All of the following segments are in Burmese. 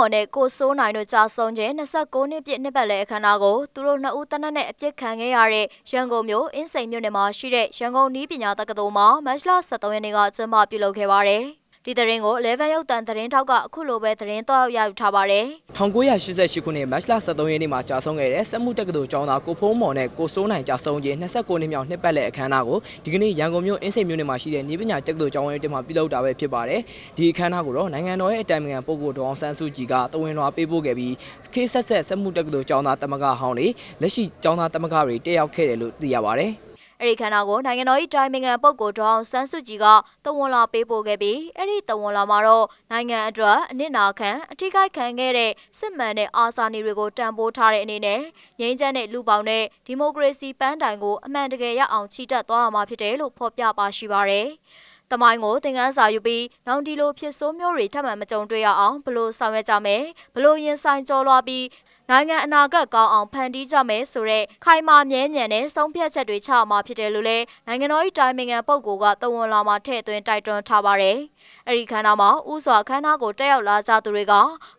မော်နဲ့ကိုစိုးနိုင်တို့ကြာဆုံးခြင်း29နှစ်ပြည့်နှစ်ပတ်လည်အခမ်းအနားကိုသူတို့နှစ်ဦးတနက်နဲ့အပြစ်ခံခဲ့ရတဲ့ရန်ကုန်မြို့အင်းစိန်မြို့နယ်မှာရှိတဲ့ရန်ကုန်နီးပညာတက္ကသိုလ်မှာမတ်လ23ရက်နေ့ကကျင်းပပြုလုပ်ခဲ့ပါတယ်။ ဒီသတင်းကို11ရုပ်တန်သတင်းထောက်ကအခုလိုပဲသတင်းတော့ရယူထားပါတယ်။1988ခုနှစ်မတ်လ23ရက်နေ့မှာကြာဆုံးခဲ့တဲ့စက်မှုတက္ကသိုလ်ကျောင်းသားကိုဖုံးမော်နဲ့ကိုစိုးနိုင်ကြာဆုံးခြင်း29နှစ်မြောက်နှစ်ပတ်လည်အခမ်းအနားကိုဒီကနေ့ရန်ကုန်မြို့အင်းစိန်မြို့နယ်မှာရှိတဲ့နေပညာတက္ကသိုလ်ကျောင်းဝင်းတင်မှာပြုလုပ်တာပဲဖြစ်ပါတယ်။ဒီအခမ်းအနားကိုတော့နိုင်ငံတော်ရဲ့အတိုင်ပင်ခံပုဂ္ဂိုလ်ဒေါအောင်ဆန်းစုကြည်ကတဝင်လွှာပေးပို့ခဲ့ပြီးခေတ်ဆက်ဆက်စက်မှုတက္ကသိုလ်ကျောင်းသားတမကဟောင်းတွေလက်ရှိကျောင်းသားတမကတွေတက်ရောက်ခဲ့တယ်လို့သိရပါတယ်။ အဲ့ဒီခန္ဓာကိုနိုင်ငံတော်၏တိုင်ပင်ခံပုဂ္ဂိုလ်ဒေါအောင်ဆန်းစုကြည်ကတဝန်လာပေးပို့ခဲ့ပြီးအဲ့ဒီတဝန်လာမှာတော့နိုင်ငံအတွက်အနစ်နာခံအထိကိခံခဲ့တဲ့စစ်မှန်တဲ့အာဇာနည်တွေကိုတံပိုးထားတဲ့အနေနဲ့ငြိမ်းချမ်းတဲ့လူပေါင်းတဲ့ဒီမိုကရေစီပန်းတိုင်ကိုအမှန်တကယ်ရအောင်ချီတက်သွားရမှာဖြစ်တယ်လို့ဖော်ပြပါရှိပါတယ်။တမိုင်းကိုသင်ခန်းစာယူပြီးနောင်ဒီလိုဖြစ်ဆိုးမျိုးတွေထပ်မံမကြုံတွေ့ရအောင်ဘလို့ဆောင်ရွက်ကြမယ်ဘလို့ရင်ဆိုင်ကြောလွှားပြီး နိုင်ငံအနာဂတ်ကောင်းအောင်ဖန်တီးကြမယ်ဆိုတဲ့ခိုင်မာမြဲမြံတဲ့ဆုံးဖြတ်ချက်တွေချမှာဖြစ်တယ်လို့လည်းနိုင်ငံတော်၏တိုင်ပင်ခံပုဂ္ဂိုလ်ကတဝန်လာမှာထည့်သွင်းတိုက်တွန်းထားပါတယ်။အဲဒီခန္ဓာမှာဥစွာခန္ဓာကိုတက်ရောက်လာကြသူတွေက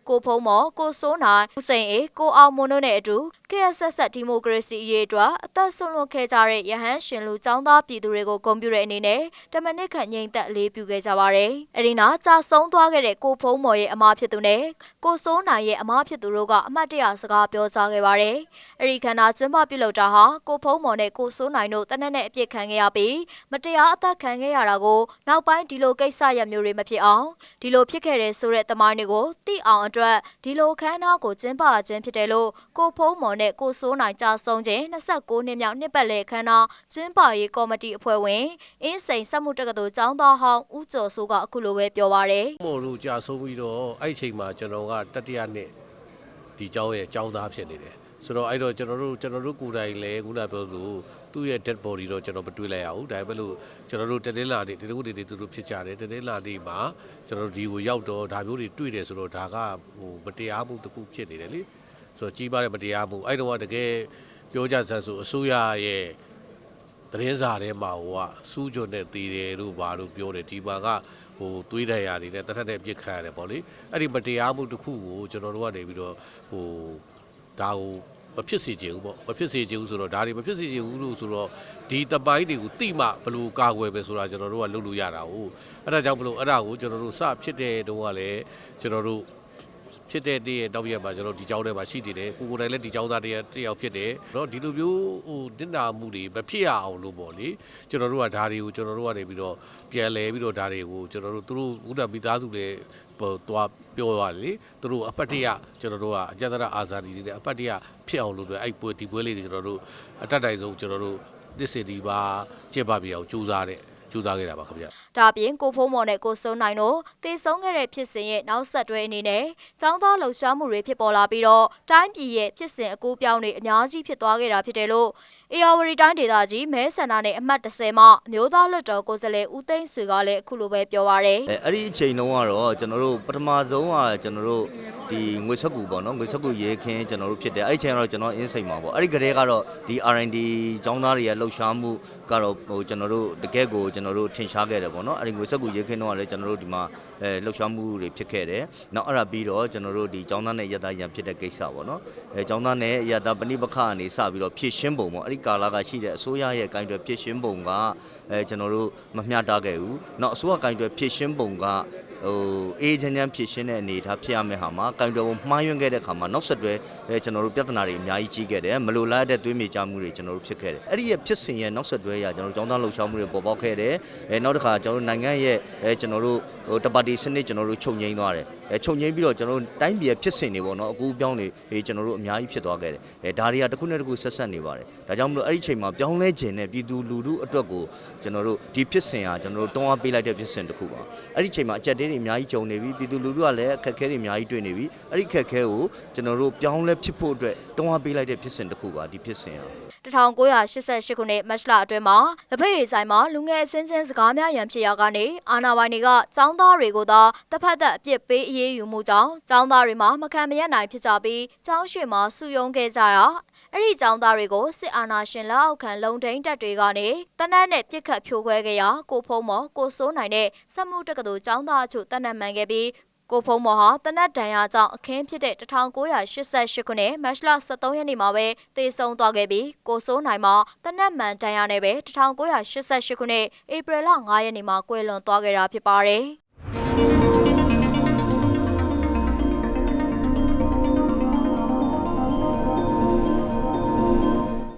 ကိုဖုံးမော်ကိုစိုးနိုင်ဦးစိန်အေးကိုအောင်မွန်တို့နဲ့အတူ KSS ဒီမိုကရေစီအရေးအတွက်အသက်ဆုံးလွတ်ခဲ့ကြတဲ့ရဟန်းရှင်လူចောင်းသားပြည်သူတွေကိုဂုဏ်ပြုတဲ့အနေနဲ့တမနစ်ခန့်ငိမ့်သက်လေးပြုခဲ့ကြပါတယ်။အဲဒီနောက်ကြာဆုံးသွားခဲ့တဲ့ကိုဖုံးမော်ရဲ့အမဖြစ်သူနဲ့ကိုစိုးနိုင်ရဲ့အမဖြစ်သူတို့ကအမတ်တရစကားပြောကြားခဲ့ပါတယ်။အဲဒီခန္ဓာကျင်းပပြုလုပ်တာဟာကိုဖုံးမော်နဲ့ကိုစိုးနိုင်တို့တနက်နဲ့အပြစ်ခံခဲ့ရပြီးမတရားအသက်ခံခဲ့ရတာကိုနောက်ပိုင်းဒီလိုကိစ္စရမျိုးတွေမဖြစ်အောင်ဒီလိုဖြစ်ခဲ့တဲ့ဆိုတဲ့တမိုင်းတွေကိုသိအောင်အတွက်ဒီလိုခမ်းနားကိုကျင်းပခြင်းဖြစ်တယ်လို့ကိုဖုံးမော်နဲ့ကိုစိုးနိုင်ကြာဆုံးခြင်း29နှစ်မြောက်နှစ်ပတ်လည်ခမ်းနားကျင်းပရေးကော်မတီအဖွဲ့ဝင်အင်းစိန်စက်မှုတက္ကသိုလ်ကျောင်းသားဟောင်းဦးကျော်စိုးကအခုလိုပဲပြောပါရယ်မော်တို့ကြာဆုံးပြီးတော့အဲ့ဒီအချိန်မှာကျွန်တော်ကတတိယနှစ်ဒီကျောင်းရဲ့ကျောင်းသားဖြစ်နေတယ်ဆိုတော့အဲ့တော့ကျွန်တော်တို့ကျွန်တော်တို့ကိုယ်တိုင်လည်းခုနပြောသလိုသူ့ရဲ့ dead body တော့ကျွန်တော်မတွေ့လိုက်ရဘူးဒါပေမဲ့လို့ကျွန်တော်တို့တနေ့လာနေတနေ့ကိုတနေ့သူတို့ဖြစ်ကြတယ်တနေ့လာနေမှာကျွန်တော်တို့ဒီကိုရောက်တော့ဒါမျိုးတွေတွေ့တယ်ဆိုတော့ဒါကဟိုမတရားမှုတစ်ခုဖြစ်နေတယ်လေ ဆိုတော့ကြီးပါတဲ့မတရားမှုအဲ့တော့ကတကယ်ပြောကြဆန်းဆိုအစိုးရရဲ့သတင်းစာထဲမှာဟိုကစူးကြွနဲ့တည်တယ်လို့ဘာလို့ပြောတယ်ဒီမှာကဟိုသွေးတရားတွေနဲ့တထက်တဲ့ပြစ်ခတ်ရတယ်ပေါ့လေအဲ့ဒီမတရားမှုတစ်ခုကိုကျွန်တော်တို့ကနေပြီးတော့ဟိုဒါကိုမဖြစ်စေချင်ဘူးပေါ့မဖြစ်စေချင်ဘူးဆိုတော့ဒါတွေမဖြစ်စေချင်ဘူးလို့ဆိုတော့ဒီတပိုင်းတွေကိုတိမှဘလို့ကာကွယ်ပဲဆိုတာကျွန်တော်တို့ကလုပ်လို့ရတာဟုတ်အဲ့ဒါကြောင့်မလို့အဲ့ဒါကိုကျွန်တော်တို့စဖြစ်တဲ့တုန်းကလည်းကျွန်တော်တို့ ဖြစ်တဲ့တည်းရဲ့နောက်ရက်မှာကျွန်တော်ဒီကြောင်းထဲမှာရှိနေတယ်ကိုကိုတိုင်းလည်းဒီကြောင်းသားတည်းတယောက်ဖြစ်တယ်တော့ဒီလိုမျိုးဟိုတင်တာမှုတွေမဖြစ်ရအောင်လို့ပေါ့လေကျွန်တော်တို့ကဒါတွေကိုကျွန်တော်တို့ကနေပြီးတော့ပြန်လဲပြီးတော့ဒါတွေကိုကျွန်တော်တို့သူတို့ဥဒ္ဒမိသားစုလည်းပေါ်သွားပြောရလေသူတို့အပတ်တရကျွန်တော်တို့ကအကြံရအာဇာဒီတွေအပတ်တရဖြစ်အောင်လို့တွေအဲ့ပွဲဒီပွဲလေးတွေကျွန်တော်တို့အတတ်တိုင်ဆုံးကျွန်တော်တို့သစ်စင်ဒီပါကျက်ပါပြအောင်စူးစမ်းတဲ့ ကြိုးစားခဲ့တာပါခင်ဗျဒါအပြင်ကိုဖုံးမော်နဲ့ကိုစိုးနိုင်တို့တည်ဆုံးခဲ့တဲ့ဖြစ်စဉ်ရဲ့နောက်ဆက်တွဲအနေနဲ့ចောင်းသားလှုပ်ရှားမှုတွေဖြစ်ပေါ်လာပြီးတော့တိုင်းပြည်ရဲ့ဖြစ်စဉ်အကူပြောင်းတွေအများကြီးဖြစ်သွားခဲ့တာဖြစ်တယ်လို့အေယာဝတီတိုင်းဒေသကြီးမဲဆန္ဒနယ်အမှတ်30မှာအမျိုးသားလွှတ်တော်ကိုယ်စားလှယ်ဦးသိန်းဆွေကလည်းအခုလိုပဲပြောပါရယ်အဲအဲ့ဒီအချိန်တုန်းကတော့ကျွန်တော်တို့ပထမဆုံးကကျွန်တော်တို့ ဒီငွေဆက်ကူပေါ့နော်ငွေဆက်ကူရေခင်းကျွန်တော်တို့ဖြစ်တယ်အဲ့ဒီအချိန်ကတော့ကျွန်တော်အင်းစိန်ပါပေါ့အဲ့ဒီကလေးကတော့ဒီ R&D ចောင်းသားတွေရဲ့လှုပ်ရှားမှုကတော့ဟိုကျွန်တော်တို့တကယ့်ကိုကျွန်တော်တို့ထင်ရှားခဲ့တယ်ပေါ့နော်အဲ့ဒီငွေဆက်ကူရေခင်းတော့လည်းကျွန်တော်တို့ဒီမှာအဲလှုပ်ရှားမှုတွေဖြစ်ခဲ့တယ်နောက်အဲ့ဒါပြီးတော့ကျွန်တော်တို့ဒီចောင်းသားနဲ့ရတရန်ဖြစ်တဲ့ကိစ္စပေါ့နော်အဲចောင်းသားနဲ့ရတပဏိပခအနေစပြီးတော့ဖြည့်ရှင်းပုံပေါ့အဲ့ဒီကာလာကရှိတဲ့အစိုးရရဲ့ကင်တွယ်ဖြည့်ရှင်းပုံကအဲကျွန်တော်တို့မမျှတခဲ့ဘူးနောက်အစိုးရကင်တွယ်ဖြည့်ရှင်းပုံက ဟိုအေးချမ်းချမ်းဖြစ်ရှင်းတဲ့အနေအထားဖြစ်ရမယ့်ဟာမှာကံတော်ပုံမှားယွင်းခဲ့တဲ့ခါမှာနောက်ဆက်တွဲအဲကျွန်တော်တို့ပြဿနာတွေအများကြီးကြီးခဲ့တယ်မလိုလားတဲ့သွေးမြေကြမှုတွေကျွန်တော်တို့ဖြစ်ခဲ့တယ်အဲ့ဒီရဲ့ဖြစ်စဉ်ရဲ့နောက်ဆက်တွဲရကျွန်တော်တို့ចောင်းသားလှုပ်ရှားမှုတွေပေါ်ပေါက်ခဲ့တယ်အဲနောက်တစ်ခါကျွန်တော်တို့နိုင်ငံရဲ့အဲကျွန်တော်တို့ဟိုတပါတီစနစ်ကျွန်တော်တို့ချုပ်ငိမ့်သွားတယ်အဲ ချုပ်ငိမ့်ပြီးတော့ကျွန်တော်တို့တိုင်းပြည်ရဲ့ဖြစ်စဉ်တွေပေါ့နော်အကူအပြောင်းတွေအဲကျွန်တော်တို့အများကြီးဖြစ်သွားခဲ့တယ်အဲဒါတွေကတစ်ခုနဲ့တစ်ခုဆက်ဆက်နေပါတယ်ဒါကြောင့်မလို့အဲ့ဒီအချိန်မှာပြောင်းလဲခြင်းနဲ့ပြည်သူလူထုအတွက်ကိုကျွန်တော်တို့ဒီဖြစ်စဉ်ဟာကျွန်တော်တို့တွန်းအားပေးလိုက်တဲ့ဖြစ်စဉ်တစ်ခုပါအဲ့ဒီအချိန်မှာအကြက်တေးတွေအများကြီးကြုံနေပြီပြည်သူလူထုကလည်းအခက်အခဲတွေအများကြီးတွေ့နေပြီအဲ့ဒီအခက်အခဲကိုကျွန်တော်တို့ပြောင်းလဲဖြစ်ဖို့အတွက်တွန်းအားပေးလိုက်တဲ့ဖြစ်စဉ်တစ်ခုပါဒီဖြစ်စဉ်ဟာ1988ခုနှစ်မတ်လအတွင်းမှာလက်ဖက်ရည်ဆိုင်မှာလူငယ်အချင်းချင်းစကားများရန်ဖြစ်ရာကနေအာနာပိုင်တွေကចောင်းသားတွေကိုသာတစ်ဖက်သက်အပြစ်ပေးအရေးယူမှုကြောင့်ကျောင်းသားတွေမှာမခံမရနိုင်ဖြစ်ကြပြီးကျောင်းရှင်မှာစုယုံခဲ့ကြရာအဲ့ဒီကျောင်းသားတွေကိုစစ်အာဏာရှင်လက်အောက်ခံလုံထိန်တပ်တွေကနေတနက်နဲ့ပြစ်ခတ်ဖြိုခွဲခဲ့ရာကိုဖုံးမော်ကိုစိုးနိုင်တဲ့စက်မှုတက္ကသိုလ်ကျောင်းသားအချို့တနက်မှန်ခဲ့ပြီးကိုဖုံးမော်ဟာတနက်တန်ရာကြောင့်အခင်းဖြစ်တဲ့1988ခုနှစ်မတ်လ23ရက်နေ့မှာပဲသေဆုံးသွားခဲ့ပြီးကိုစိုးနိုင်မှာတနက်မှန်တန်ရာနဲ့ပဲ1988ခုနှစ်ဧပြီလ5ရက်နေ့မှာကွယ်လွန်သွားခဲ့တာဖြစ်ပါတယ်။